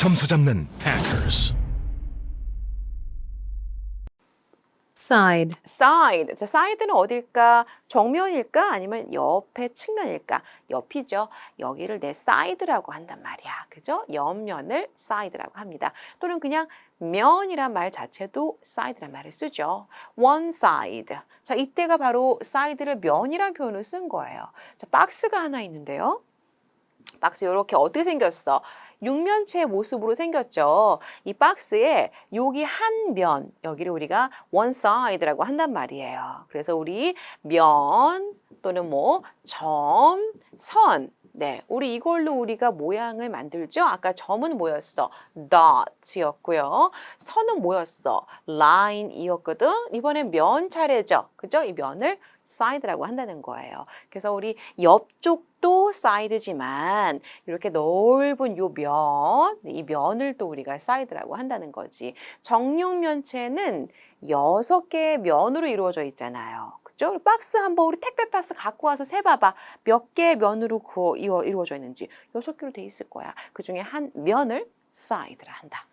점수 잡는 Hackers. side, side. 자, side는 어딜까? 정면일까? 아니면 옆에 측면일까? 옆이죠. 여기를 내 side라고 한단 말이야. 그죠? 옆면을 side라고 합니다. 또는 그냥 면이란 말 자체도 side란 말을 쓰죠. one side. 자, 이때가 바로 side를 면이란 표현을 쓴 거예요. 자, 박스가 하나 있는데요. 박스 이렇게 어떻게 생겼어? 육면체 모습으로 생겼죠. 이 박스에 여기 한 면, 여기를 우리가 one side라고 한단 말이에요. 그래서 우리 면 또는 뭐 점, 선, 네, 우리 이걸로 우리가 모양을 만들죠. 아까 점은 뭐였어? dot였고요. 선은 뭐였어? line이었거든. 이번엔 면 차례죠. 그죠? 이 면을 side라고 한다는 거예요. 그래서 우리 옆쪽 도 side지만 이렇게 넓은 요 면, 이 면을 또 우리가 side라고 한다는 거지. 정육면체는 여섯 개의 면으로 이루어져 있잖아요. 그죠? 박스 한번 우리 택배 박스 갖고 와서 세봐봐. 몇 개의 면으로 그 이루어져 있는지 여섯 개로 돼 있을 거야. 그 중에 한 면을 side라 한다.